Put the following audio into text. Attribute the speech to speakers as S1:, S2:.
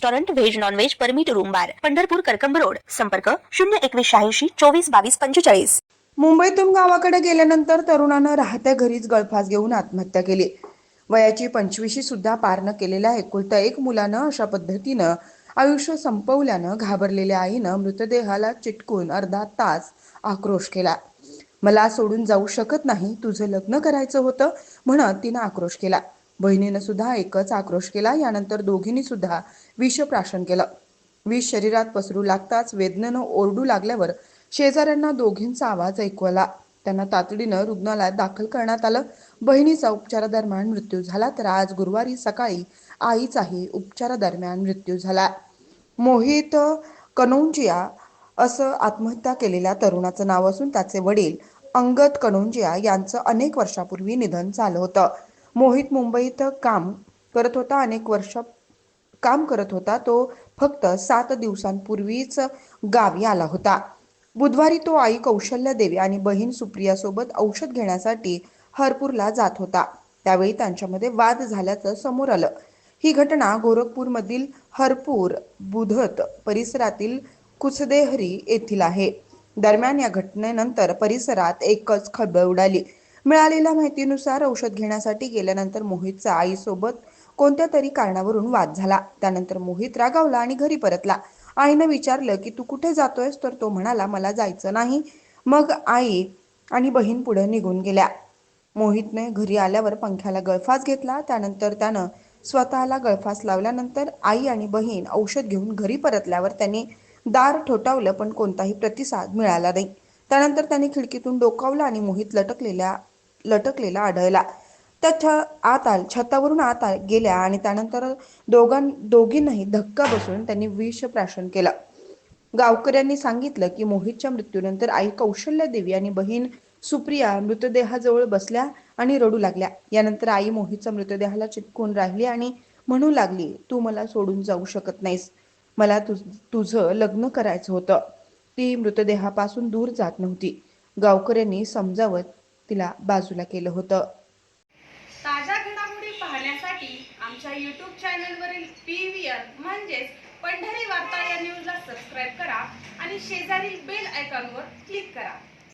S1: restaurant veg non veg permit room bar Pandharpur Karkamb road. संपर्क शून्य एकवीस शहाऐंशी चोवीस बावीस पंचेचाळीस.
S2: मुंबईतून गावाकडे गेल्यानंतर तरुणानं राहत्या घरीच गळफास घेऊन आत्महत्या केली. वयाची पंचवीशी सुद्धा पार न केलेल्या एकुलता एक मुलानं अशा पद्धतीनं आयुष्य संपवल्यानं घाबरलेल्या आईनं मृतदेहाला चिटकून अर्धा तास आक्रोश केला. मला सोडून जाऊ शकत नाही तुझं लग्न करायचं होतं म्हणत तिनं आक्रोश केला. बहिणीनं सुद्धा एकच आक्रोश केला. यानंतर दोघींनी सुद्धा विषप्राशन केलं. विष शरीरात पसरू लागताच वेदनेनं ओरडू लागल्यावर शेजाऱ्यांना दोघींचा आवाज ऐकू आला. त्यांना तातडीनं रुग्णालयात दाखल करण्यात आलं. बहिणीचा उपचारादरम्यान मृत्यू झाला तर आज गुरुवारी सकाळी आईचाही उपचारादरम्यान मृत्यू झाला. मोहित कनौंजिया असं आत्महत्या केलेल्या तरुणाचं नाव असून त्याचे वडील अंगद कनौंजिया यांचं अनेक वर्षापूर्वी निधन झालं होतं. मोहित मुंबईत काम करत होता अनेक वर्ष काम करत होता. तो फक्त सात दिवसांपूर्वीच गावी आला होता. बुधवारी तो आई कौशल्य देवी आणि बहीण सुप्रिया सोबत औषध घेण्यासाठी हरपूरला जात होता. त्यावेळी त्यांच्यामध्ये वाद झाल्याचं समोर आलं. ही घटना गोरखपूरमधील हरपूर बुधत परिसरातील कुचदेहरी येथील आहे. दरम्यान या घटनेनंतर परिसरात एकच खळबळ उडाली. मिळालेल्या माहितीनुसार औषध घेण्यासाठी गेल्यानंतर मोहितचा आईसोबत कोणत्या तरी कारणावरून वाद झाला. त्यानंतर मोहित रागावला आणि घरी परतला. आईनं विचारलं की तू कुठे जातोयस? तर तो म्हणाला मला जायचं नाही. मग आई आणि बहीण पुढे निघून गेल्या. मोहितने घरी आल्यावर पंख्याला गळफास घेतला. त्यानंतर त्यानं स्वतःला गळफास लावल्यानंतर आई आणि बहीण औषध घेऊन घरी परतल्यावर त्यांनी दार ठोठावलं पण कोणताही प्रतिसाद मिळाला नाही. त्यानंतर त्यांनी खिडकीतून डोकावलं आणि मोहित लटकलेल्या लटकलेला आढळला. त्या छ आत आल छतावरून आत आल गेल्या आणि त्यानंतर दोघां दोघींनाही धक्का बसून त्यांनी विष प्राशन केलं. गावकऱ्यांनी सांगितलं की मोहितच्या मृत्यूनंतर आई कौशल्य देवी आणि बहीण सुप्रिया मृतदेहाजवळ बसल्या आणि रडू लागल्या. यानंतर आई मोहितच्या मृतदेहाला चिटकून राहिली आणि म्हणू लागली तू मला सोडून जाऊ शकत नाहीस. मला तुझ तुझं लग्न करायचं होतं. ती मृतदेहापासून दूर जात नव्हती. गावकऱ्यांनी समजावत तिला बाजूला केलं होतं.
S3: ताज्या घडामोडी पाहण्यासाठी आमच्या यूट्यूब चॅनलवरील पी व्ही आर म्हणजेच पंढरी वार्ता या न्यूजला सबस्क्राईब करा आणि शेजारील बेल आयकॉनवर क्लिक करा.